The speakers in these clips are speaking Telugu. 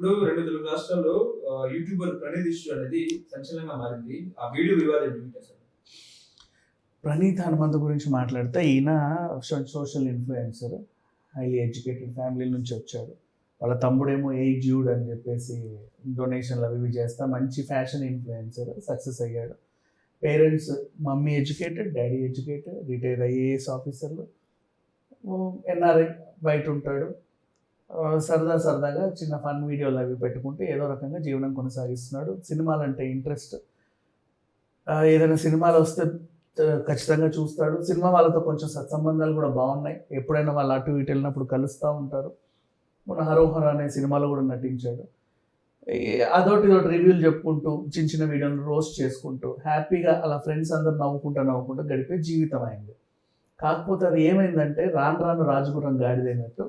ఇప్పుడు రెండు తెలుగు రాష్ట్రాల్లో యూట్యూబర్ ప్రణీత్ ఇష్యూ అనేది సంచలనంగా మారింది. ఆ వీడియో వివాదం ఏమిటి అసలు? ప్రణీత్ హనుమంత్ గురించి మాట్లాడితే ఈయన social influencer highly educated family నుంచి వచ్చాడు వాళ్ళ తమ్ముడేమో ఏ జ్యూడ్ అని చెప్పేసి డొనేషన్లు అవి ఇవి చేస్తా మంచి ఫ్యాషన్ ఇన్ఫ్లుయెన్సర్ సక్సెస్ అయ్యాడు. Parents mummy educated daddy educated retire IAS ఆఫీసర్లు. ఎన్ఆర్ఐ బయట ఉంటాడు. సరదా సరదాగా చిన్న ఫన్ వీడియోలు అవి పెట్టుకుంటూ ఏదో రకంగా జీవనం కొనసాగిస్తున్నాడు. సినిమాలు అంటే ఇంట్రెస్ట్ ఏదైనా సినిమాలు వస్తే ఖచ్చితంగా చూస్తాడు. సినిమా వాళ్ళతో కొంచెం సత్సంబంధాలు కూడా బాగున్నాయి. ఎప్పుడైనా వాళ్ళు అటు ఇటు వెళ్ళినప్పుడు కలుస్తూ ఉంటారు. మన హరోహర అనే సినిమాలో కూడా నటించాడు. ఈ అదొకటి ఇదొకటి రివ్యూలు చెప్పుకుంటూ చిన్న చిన్న వీడియోలు రోస్ట్ చేసుకుంటూ హ్యాపీగా అలా ఫ్రెండ్స్ అందరు నవ్వుకుంటూ నవ్వుకుంటూ గడిపే జీవితం అయింది కాకపోతే అది ఏమైందంటే రాను రాను రాజగురం గాడిదైనట్టు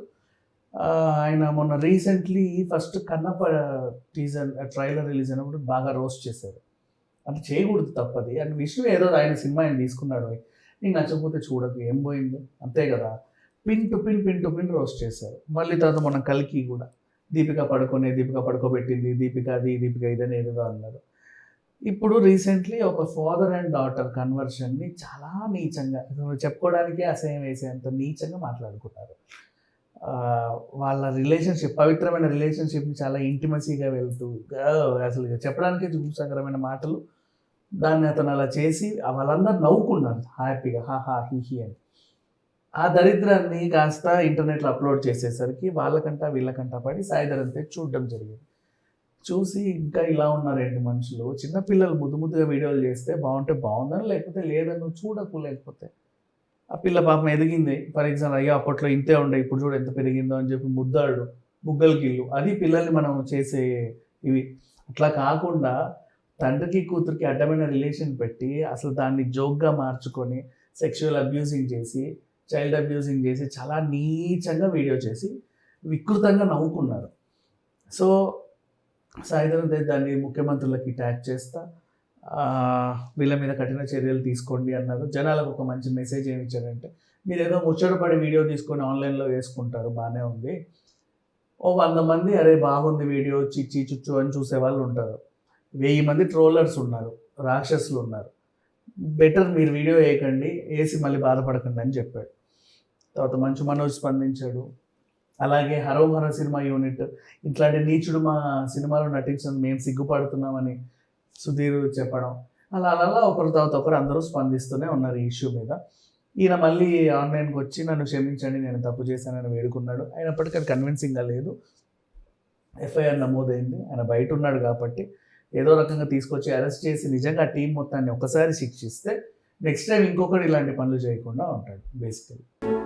ఆయన మొన్న recently first Kannappa teaser trailer release అయినప్పుడు బాగా రోస్ట్ చేశారు. అంటే చేయకూడదు తప్పది. అండ్ విష్ణు ఏదో ఆయన సినిమా ఆయన తీసుకున్నాడు. నీకు నచ్చకపోతే చూడదు ఏం పోయింది? అంతే కదా. Pin to pin pin to pin roast చేశారు. మళ్ళీ తర్వాత మన కలికి కూడా. దీపిక పడుకునే దీపిక పడుకోబెట్టింది దీపిక అది దీపిక ఇదని ఏదో అన్నారు. ఇప్పుడు రీసెంట్లీ ఒక ఫాదర్ అండ్ డాటర్ కన్వర్షన్ని చాలా నీచంగా చెప్పుకోవడానికే అసహ్యం వేసేంత నీచంగా మాట్లాడుకుంటారు వాళ్ళ రిలేషన్షిప్ పవిత్రమైన రిలేషన్షిప్ని చాలా ఇంటిమసీగా వెళ్తూ అసలు చెప్పడానికి చెప్పడానికే చూసకరమైన మాటలు. దాన్ని అతను అలా చేసి వాళ్ళందరూ నవ్వుకున్నారు. హ్యాపీగా హా హా హీ హీ అని. ఆ దరిద్రాన్ని కాస్త ఇంటర్నెట్లో అప్లోడ్ చేసేసరికి వాళ్ళకంటా వీళ్ళకంటా పడి సాయిధరంతే చూడడం జరిగింది. చూసి ఇంకా ఇలా ఉన్నారేంటి మనుషులు. చిన్నపిల్లలు ముద్దు ముద్దుగా వీడియోలు చేస్తే బాగుంటే బాగుందని లేకపోతే లేదని నువ్వు చూడకు లేకపోతే ఆ పిల్ల పాపం ఎదిగింది. ఫర్ ఎగ్జాంపుల్ అయ్యో అప్పట్లో ఇంతే ఉండే ఇప్పుడు చూడు ఎంత పెరిగిందో అని చెప్పి ముద్దాడు బుగ్గల గిల్లు అది పిల్లల్ని మనం చేసే ఇవి. అట్లా కాకుండా తండ్రికి కూతురికి అడ్డమైన రిలేషన్ పెట్టి అసలు దాన్ని జోక్గా మార్చుకొని సెక్షువల్ అబ్యూజింగ్ చేసి చైల్డ్ అబ్యూజింగ్ చేసి చాలా నీచంగా వీడియో చేసి వికృతంగా నవ్వుకున్నారు. సో సాయంత్రం దాన్ని ముఖ్యమంత్రులకి ట్యాగ్ చేస్తా. వీళ్ళ మీద కఠిన చర్యలు తీసుకోండి అన్నారు. జనాలకు ఒక మంచి మెసేజ్ ఏమి ఇచ్చారంటే మీరు ఏదో ముచ్చటపడి వీడియో తీసుకొని ఆన్లైన్లో వేసుకుంటారు బాగానే ఉంది. ఓ వంద మంది అరే బాగుంది వీడియో చిచ్చి చుచ్చు అని చూసే వాళ్ళు ఉంటారు. వెయ్యి మంది ట్రోలర్స్ ఉన్నారు రాక్షసులు ఉన్నారు. బెటర్ మీరు వీడియో వేయకండి వేసి మళ్ళీ బాధపడకండి అని చెప్పాడు. తర్వాత మంచు మనోజ్ స్పందించాడు. అలాగే హరోహర సినిమా యూనిట్ ఇట్లాంటి నీచుడు మా సినిమాలో నటించడం మేము సిగ్గుపడుతున్నామని సుధీర్ చెప్పడం. అలా అలా ఒకరి తర్వాత ఒకరు అందరూ స్పందిస్తూనే ఉన్నారు ఈ ఇష్యూ మీద. ఈయన మళ్ళీ ఆన్లైన్కి వచ్చి నన్ను క్షమించండి నేను తప్పు చేశానని వేడుకున్నాడు. అయినప్పటికీ అది కన్విన్సింగ్గా లేదు. ఎఫ్ఐఆర్ నమోదైంది. ఆయన బయట ఉన్నాడు కాబట్టి ఏదో రకంగా తీసుకొచ్చి అరెస్ట్ చేసి నిజంగా ఆ టీం మొత్తాన్ని ఒకసారి శిక్షిస్తే నెక్స్ట్ టైం ఇంకొకటి ఇలాంటి పనులు చేయకుండా ఉంటాడు బేసికలీ.